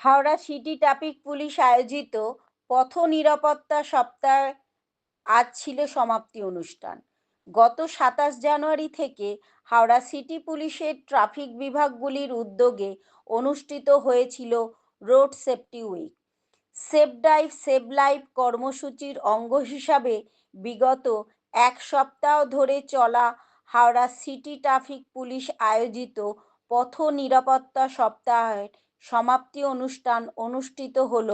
Howrah city traffic police আয়োজিত পথ নিরাপত্তা সপ্তাহ আজ ছিল সমাপ্তি অনুষ্ঠান। গত সাতাশ জানুয়ারি থেকে হাওড়া সিটি পুলিশের ট্রাফিক বিভাগগুলির উদ্যোগে অনুষ্ঠিত হয়েছিল road safety week. Safe drive save life কর্মসূচির অঙ্গ হিসাবে বিগত এক সপ্তাহ ধরে চলা হাওড়া সিটি ট্রাফিক পুলিশ আয়োজিত পথ নিরাপত্তা সপ্তাহের সমাপ্তি অনুষ্ঠান অনুষ্ঠিত হল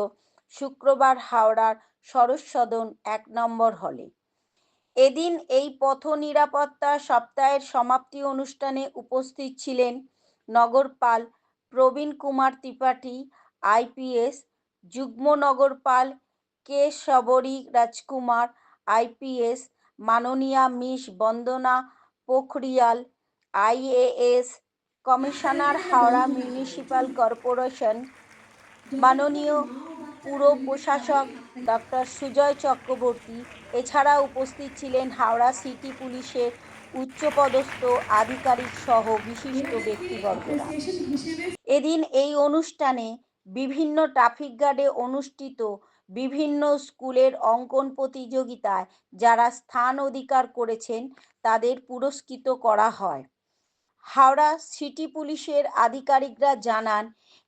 শুক্রবার হাওড়ার সরোজ সদন এক নম্বর হলে। এদিন এই পথ নিরাপত্তা সপ্তাহের সমাপ্তি অনুষ্ঠানে উপস্থিত ছিলেন নগরপাল প্রবীণ কুমার ত্রিপাঠী, আইপিএস যুগ্ম নগরপাল কে শবরী রাজকুমার, আইপিএস মাননীয়া miss Vandana Pokhriyal, IAS commissioner Howrah municipal corporation, মাননীয় পুর প্রশাসক ডক্টর সুজয় চক্রবর্তী এছাড়া উপস্থিত ছিলেন হাওড়া সিটি পুলিশের উচ্চপদস্থ আধিকারিক সহ বিশিষ্ট ব্যক্তিবর্গরা। এদিন এই অনুষ্ঠানে বিভিন্ন ট্রাফিক গার্ডে অনুষ্ঠিত বিভিন্ন স্কুলের অঙ্কন প্রতিযোগিতায় যারা স্থান অধিকার করেছেন, তাদের পুরস্কৃত করা হয়। হাওড়া সিটি পুলিশের আধিকারিকরা জানান,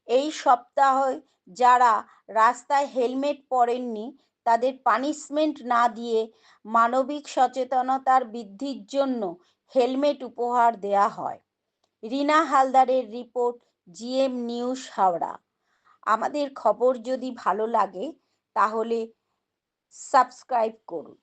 এই সপ্তাহে যারা রাস্তায় হেলমেট পরেননি, তাদের পানিশমেন্ট না দিয়ে মানবিক সচেতনতার বৃদ্ধির জন্য হেলমেট উপহার দেয়া হয়। রিনা হালদারের রিপোর্ট, জিএম নিউজ হাওড়া। আমাদের খবর যদি ভালো লাগে, তাহলে সাবস্ক্রাইব করুন।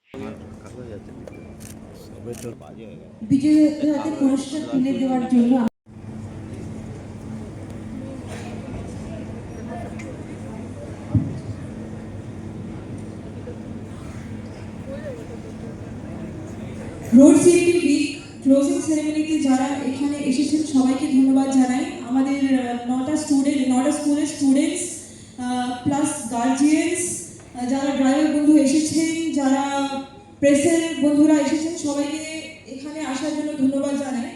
রোড সেফটি উইক ক্লোজিং সেরেমনিতে যারা এখানে এসেছেন, সবাইকে ধন্যবাদ জানাই। আমাদের নটা স্টুডেন্ট নটা স্কুলের স্টুডেন্টস প্লাস গার্জিয়ানস যারা ড্রাইভার বন্ধু এসেছেন, যারা প্রেসের বন্ধুরা এসেছেন সবাইকে এখানে আসার জন্য ধন্যবাদ জানাই।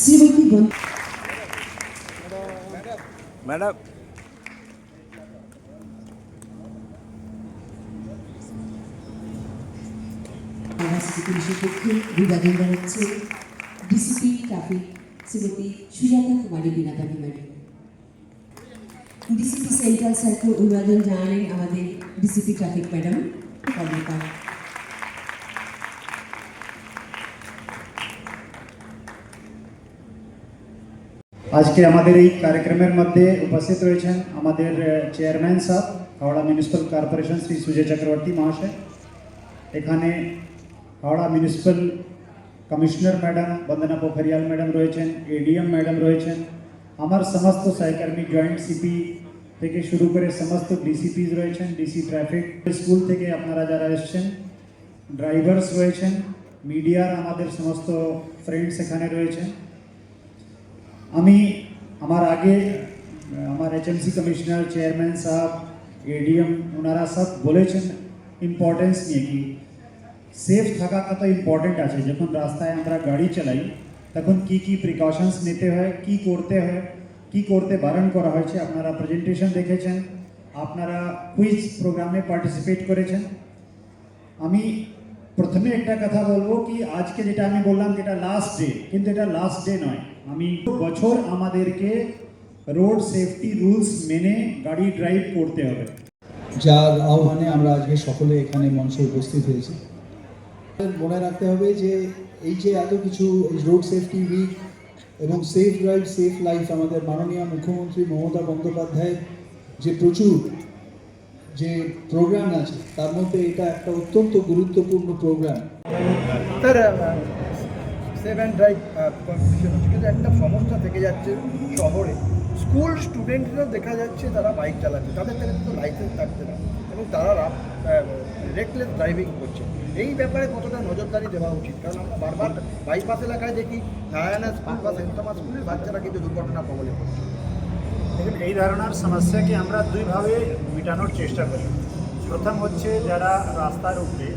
শ্রীমতী ম্যাডাম। পুলিশের পক্ষে জানাচ্ছে DCP traffic Shrimati Sujata Kumari Binadani madam. DCP central circle অভিবাদন জানালেন আমাদের ডিসিপি ট্রাফিক ম্যাডাম কর্মকার আজকে আমাদের এই কার্যক্রমের মধ্যে উপস্থিত রয়েছেন আমাদের চেয়ারম্যান সাহেব হাওড়া মিউনিসিপ্যাল কর্পোরেশন শ্রী সুজয় চক্রবর্তী মহাশয়। এখানে Howrah municipal commissioner madam Vandana Pokhriyal madam রয়েছেন এডিএম ম্যাডাম রয়েছেন আমার সমস্ত সহকর্মী জয়েন্ট সিপি থেকে শুরু করে সমস্ত ডিসিপিস রয়েছেন ডিসি ট্রাফিক স্কুল থেকে আপনারা যারা এসছেন ড্রাইভার্স রয়েছেন মিডিয়ার আমাদের সমস্ত ফ্রেন্ডস এখানে রয়েছেন। আমি আমার আগে, আমার এইচএমসি কমিশনার চেয়ারম্যান সাহেব এডিএম ওনারা সব বলেছেন ইম্পর্টেন্স নিয়ে কি সেফ থাকা কত ইম্পর্টেন্ট আছে। যখন রাস্তায় আমরা গাড়ি চালাই তখন কি কি প্রিকশনস নিতে হয়, কি করতে হয়, কি করতে বারণ করা হয়েছে, আপনারা প্রেজেন্টেশন দেখেছেন, আপনারা কুইজ প্রোগ্রামে পার্টিসিপেট করেছেন। আমি প্রথমে একটা কথা বলব কি, আজকে যেটা আমি বললাম যে এটা লাস্ট ডে কিন্তু এটা লাস্ট ডে নয়। আমি বছর আমাদেরকে রোড সেফটি রুলস মেনে গাড়ি ড্রাইভ করতে হবে। যার আহ্বানে আমরা আজকে সকলে এখানে মঞ্চে উপস্থিত হয়েছি। মনে রাখতে হবে যে এই যে এত কিছু রোড সেফটি উইক এবং সেফ ড্রাইভ সেফ লাইফ আমাদের মাননীয় মুখ্যমন্ত্রী মমতা বন্দ্যোপাধ্যায়ের যে প্রচুর যে প্রোগ্রাম আছে, তার মধ্যে এটা একটা অত্যন্ত গুরুত্বপূর্ণ programme sir save and drive কিন্তু একটা সমস্যা থেকে যাচ্ছে শহরে। স্কুল স্টুডেন্টরা দেখা যাচ্ছে তারা বাইক চালাচ্ছে। তাদের কাছে তো লাইসেন্স থাকছে না। এবং তারা রেকলেস ড্রাইভিং করছে। এই ব্যাপারে কতটা নজরদারি দেওয়া উচিত? কারণ আমরা বারবার বাইপাস এলাকায় দেখি নারায়ণা স্কুল বা সেন্ট থমাস স্কুলের বাচ্চারা কিন্তু দুর্ঘটনা কবলে পড়ছে। দেখুন, এই ধরনের সমস্যাকে আমরা দুইভাবে মেটানোর চেষ্টা করি। প্রথম হচ্ছে যারা রাস্তার উপরে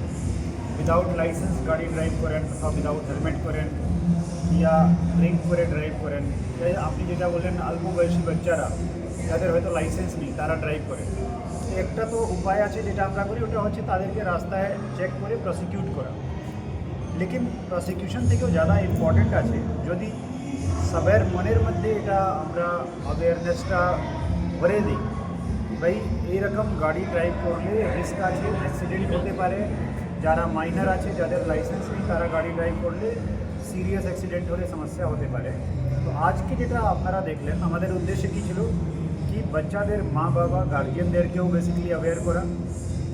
উইদাউট লাইসেন্স গাড়ি ড্রাইভ করেন বা উইদাউট হেলমেট করেন ইয়া ড্রিঙ্ক করে ড্রাইভ করেন আপনি যেটা বললেন অল্প বয়সী বাচ্চারা যাদের হয়তো লাইসেন্স নেই, তারা ড্রাইভ করে। একটা তো উপায় আছে যেটা আমরা করি, ওটা হচ্ছে তাদেরকে রাস্তায় চেক করে প্রসিকিউট করা। লেকিন প্রসিকিউশন থেকেও যারা ইম্পর্টেন্ট আছে, যদি সবাইয়ের মনের মধ্যে এটা আমরা অ্যাওয়ারনেসটা ভরে দিই ভাই, এইরকম গাড়ি ড্রাইভ করলে রিস্ক আছে অ্যাক্সিডেন্ট হতে পারে। যারা মাইনার আছে, যাদের লাইসেন্স নেই, তারা গাড়ি ড্রাইভ করলে সিরিয়াস অ্যাক্সিডেন্ট হলে সমস্যা হতে পারে। তো আজকে যেটা আপনারা দেখলেন, আমাদের উদ্দেশ্য কী ছিল? কি বাচ্চাদের মা বাবা গার্জিয়ানদেরকেও বেসিক্যালি অ্যাওয়্যার করা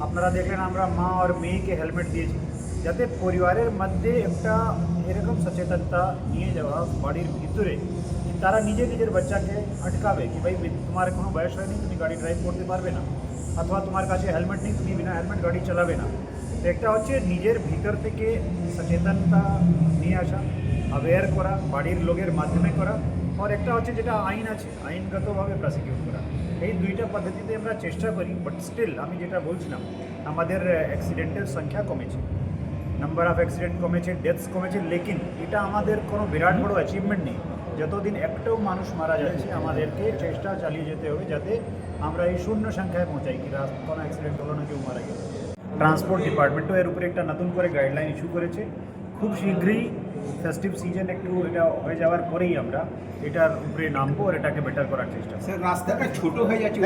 আপনারা দেখলেন আমরা মা আর মেয়েকে হেলমেট দিয়েছি যাতে পরিবারের মধ্যে একটা এরকম সচেতনতা নিয়ে যাওয়া বাড়ির ভিতরে কি তারা নিজে নিজের বাচ্চাকে আটকাবে কি ভাই তোমার কোনো বয়স হয়নি তুমি গাড়ি ড্রাইভ করতে পারবে না অথবা তোমার কাছে হেলমেট নেই তুমি বিনা হেলমেট গাড়ি চালাবে না তো একটা হচ্ছে নিজের ভিতর থেকে সচেতনতা নিয়ে আসা অ্যাওয়্যার করা বাড়ির লোকের মাধ্যমে করা আর একটা হচ্ছে যেটা আইন আছে আইনগতভাবে প্রসিকিউট করা এই দুইটা পদ্ধতিতে আমরা চেষ্টা করি বাট স্টিল আমি যেটা বলছিলাম, আমাদের অ্যাক্সিডেন্টের সংখ্যা কমেছে। নাম্বার অফ অ্যাক্সিডেন্ট কমেছে ডেথস কমেছে, লেকিন এটা আমাদের কোনো বিরাট বড় অ্যাচিভমেন্ট নেই। যতদিন একটাও মানুষ মারা যাচ্ছে, আমাদেরকে চেষ্টা চালিয়ে যেতে হবে যাতে আমরা এই শূন্য সংখ্যায় পৌঁছাই কি কোনো অ্যাক্সিডেন্ট হলো না, কেউ মারা গেল। ট্রান্সপোর্ট ডিপার্টমেন্টও এর উপরে একটা নতুন করে গাইডলাইন ইস্যু করেছে। খুব শীঘ্রই ফেস্টিভ সিজন একটু এটা হয়ে যাওয়ার পরেই আমরা এটার উপরে নামবো আর এটাকে বেটার করার চেষ্টা। স্যার, রাস্তাটা ছোট হয়ে যাচ্ছে